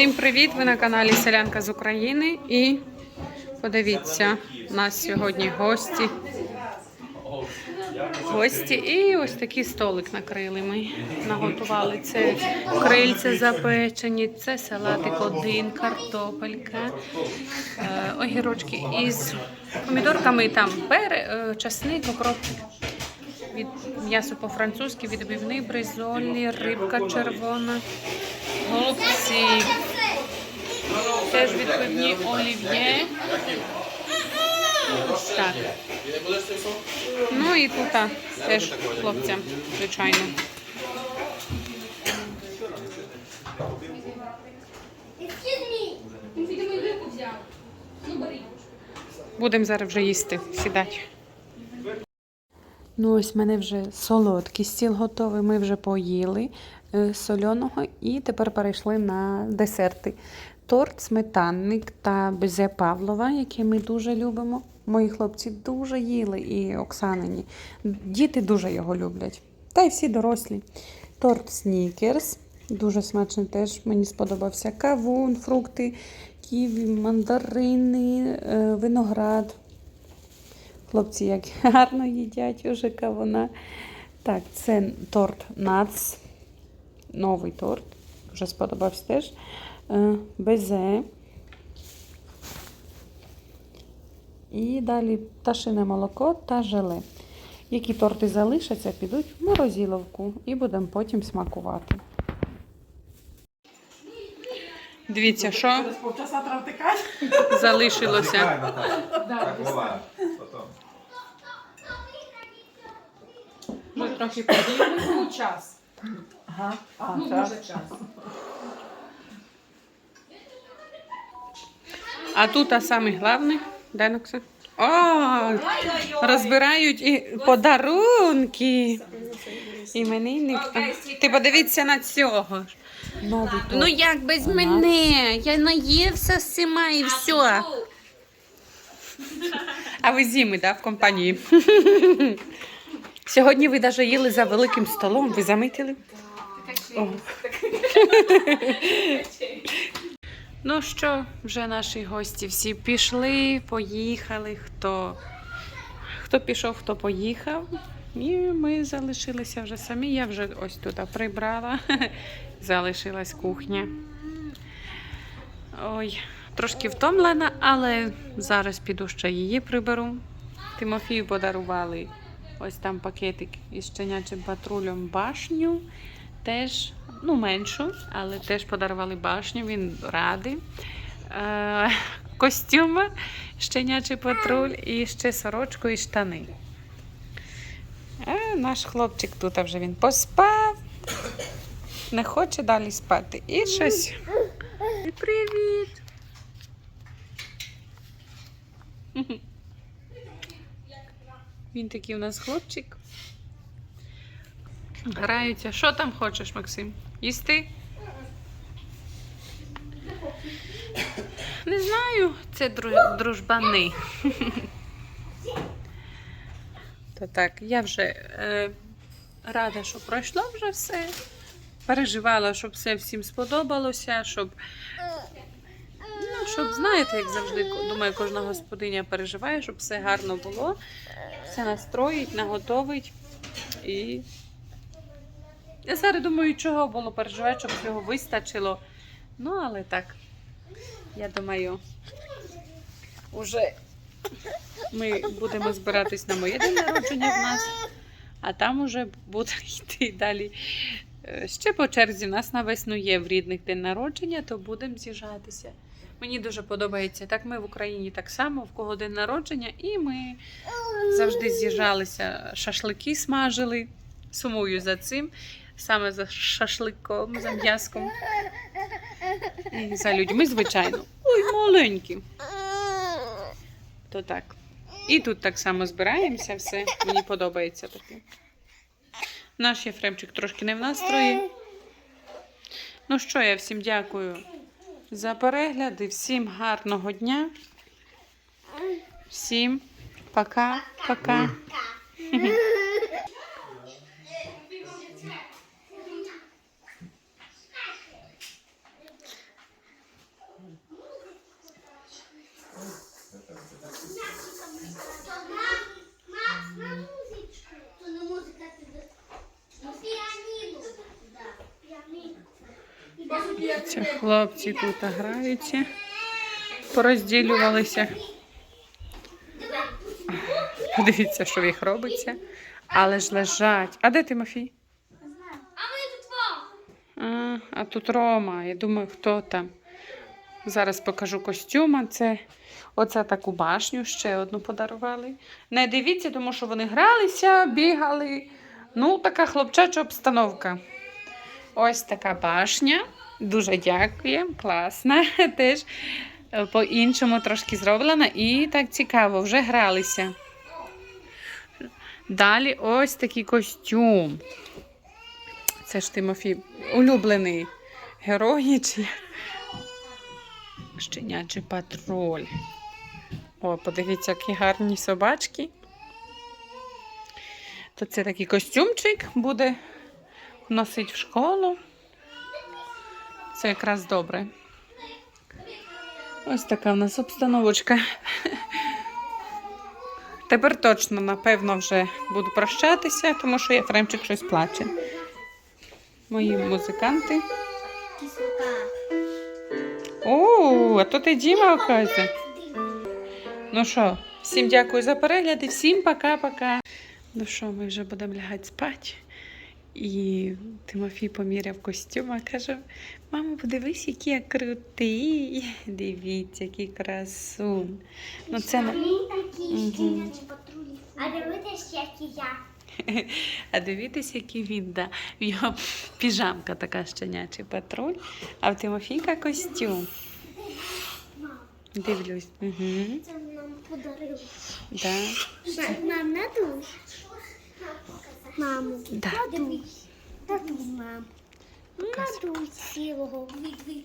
Всім привіт! Ви на каналі Селянка з України і подивіться, у нас сьогодні гості. Гості і ось такий столик накрили. Ми наготували. Це крильця запечені, це салатик один, картопелька, е, огірочки із помідорками там пере, е, часник, окроп. Від м'ясо по-французьки, відбивний бризолі, рибка червона, голубці, теж відбивні олів'є. Так. Ну і тут теж хлопцям, звичайно. Будемо зараз вже їсти, сідати. Ну, ось в мене вже солодкий стіл готовий. Ми вже поїли е, соляного і тепер перейшли на десерти. Торт, сметанник та безе Павлова, який ми дуже любимо. Мої хлопці дуже їли і Оксанині. Діти дуже його люблять. Та й всі дорослі. Торт снікерс. Дуже смачний теж мені сподобався. Кавун, фрукти, ківі, мандарини, е, виноград. Хлопці, як гарно їдять уже кавуна. Так, це торт Нац. Новий торт. Вже сподобався теж. Е, Безе. І далі пташине молоко та желе. Які торти залишаться, підуть в морозиловку і будемо потім смакувати. Дивіться, що залишилося. Так буває. Потім. Ми трохи поділи. Ну, час. Ага. А, Ну, може час. А тут а саме головне, де Нокса? О, розбирають і подарунки. Іменинник. Ти подивіться на цього. Ну як без мене? Я наївся з всіма і все. А ви зіми, да, в компанії? Сьогодні ви навіть їли за великим столом. Ви замітили? О. Ну що, вже наші гості всі пішли, поїхали. Хто, хто пішов, хто поїхав. І ми залишилися вже самі. Я вже ось тут прибрала. Залишилась кухня. Ой, трошки втомлена, але зараз піду ще її приберу. Тимофію подарували ось там пакетик із щенячим патрулем башню. Теж, ну, меншу, але теж подарували башню, він радий. Е, костюма, щенячий патруль і ще сорочку і штани. А наш хлопчик тут вже він поспав, не хоче далі спати. І щось. Привіт! Він такий у нас хлопчик. Граються. Що там хочеш, Максим? Їсти? Не знаю, це дру- дружбани. То так, я вже е, рада, що пройшло вже все. Переживала, щоб все всім сподобалося, щоб, ну, щоб знаєте, як завжди, думаю, кожна господиня переживає, щоб все гарно було, все настроїть, наготовить. І я зараз думаю, чого було переживати, щоб цього вистачило. Ну, але так, я думаю, уже ми будемо збиратись на моє день народження в нас, а там уже буде йти далі. Е, Ще по черзі в нас на весну є в рідних день народження, то будемо з'їжджатися. Мені дуже подобається. Так ми в Україні так само, в кого день народження, і ми завжди з'їжджалися, шашлики смажили. Сумую за цим, саме за шашликом, за м'яском. І за людьми, звичайно. Ой, маленькі. То так. І тут так само збираємося, все. Мені подобається таке. Наш Єфремчик трошки не в настрої. Ну що, я всім дякую за перегляди, всім гарного дня. Всім пока-пока. Ці хлопці тут граються, порозділювалися. Подивіться, що в їх робиться. Але ж лежать. А де Тимофій? А тут Рома. Я думаю, хто там. Зараз покажу костюм. Це оце таку башню ще одну подарували. Не дивіться, тому що вони гралися, бігали. Ну, така хлопчача обстановка. Ось така башня. Дуже дякую, класна. Теж е, по-іншому трошки зроблена. І так цікаво, вже гралися. Далі ось такий костюм. Це ж Тимофій улюблений герой чи щенячий патруль. О, подивіться, які гарні собачки. То це такий костюмчик буде носити в школу. Це якраз добре. Ось така в нас обстановочка. Тепер точно, напевно, вже буду прощатися, тому що Єфремчик щось плаче. Мої музиканти. О, а то ти Діма, оказується. Ну що, всім дякую за перегляд і всім пока-пока. Ну що, ми вже будемо лягати спати. І Тимофій поміряв костюм, а каже: мамо, подивись, який я крутий. Дивіться, який красун. Ну, це патруль. А дивитесь, як і я. А дивіться, який він, да. В його піжамка така щенячий патруль, а в Тимофійка костюм. Дивлюсь. Угу. Це нам подарили. Да. Мам, надуй. Маму. Да. Надуй. Надуй, мам. Надуй цілого. Диви,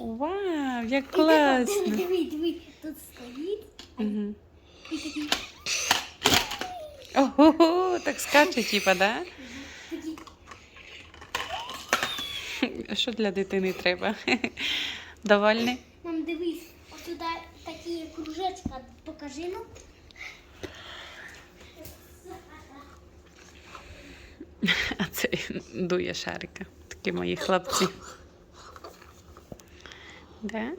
Вау, як класно. Диви, диви, тут стоїть. Угу. І такий, Ого, так скаче, типа, да? Що для дитини треба? Довольний? Мам, дивись, ось такі кружечка. Покажи нам. А це дує шарика. Такі мої хлопці. Да?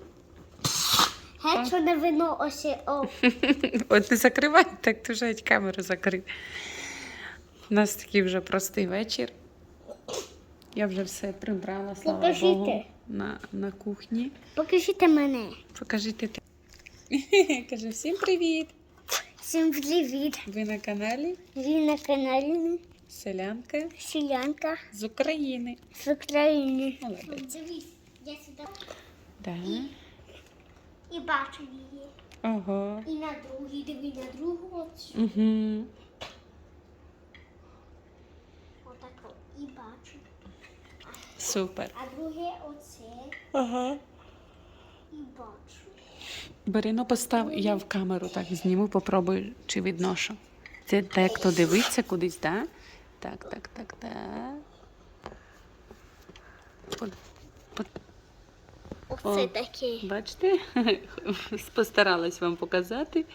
Геть, що не вино ось о. От не закривай, так ти вже геть камеру закрив. У нас такий вже простий вечір. Я вже все прибрала, слава Покажіть. Богу, на, на кухні. Покажіть мене. Покажіть ти. Каже, всім привіт! Всім привіт. Ви на каналі Ви на каналі Селянка Селянка з України. з України. Молодець. Дивись, я сюди Да. і бачу її. Ого. І на другій, диви на другу. Угу. Отак от. і бачу. Супер. А друге оце Ага. і бачу. Бери, ну постав, я в камеру так зніму, попробую, чи відношу. Це так, хто дивиться кудись, так? Так, так, так, так. По- по- Оце таке. Бачите? Постаралась вам показати.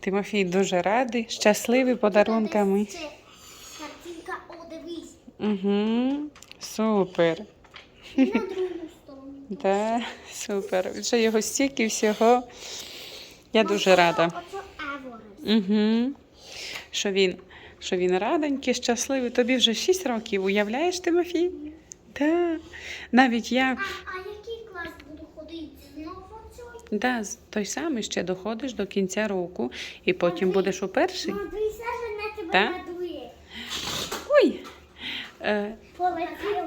Тимофій дуже радий, щасливий подарунками. Це картинка, о, дивись. Угу. Супер. І на другу сторону. Да, супер. Вже його стільки всього. Я дуже рада. Угу. Що він, що він раденький, щасливий. Тобі вже 6 років, уявляєш, Тимофій? Да. Навіть я, А, а який клас буду ходити? Знову цей? да, той самий ще доходиш до кінця року, і потім будеш у перший. Мам, Саша на тебе Ой. Е,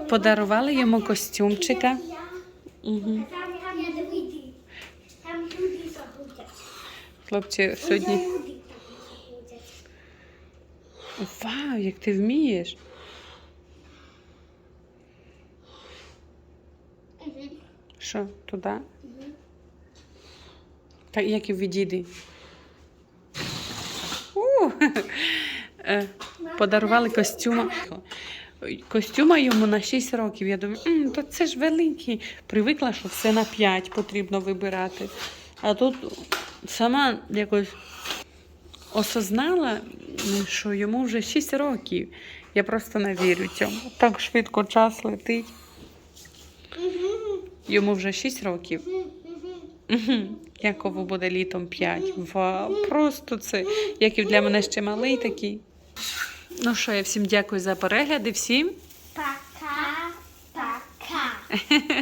подарували йому костюмчика. Угу. Хлопці, сьогодні. Вау, як ти вмієш. Що, туди? Так, як і відійди. Е, Подарували костюма. Костюма йому на 6 років. Я думаю, «М, то це ж великий. Привикла, що все на 5 потрібно вибирати. А тут сама якось осознала, що йому вже 6 років. Я просто не вірю цьому. Так швидко час летить. Йому вже 6 років. Якову буде літом 5. Вау, просто це. Яків для мене ще малий такий. Ну що, я всім дякую за перегляди. Всім Пока, пока.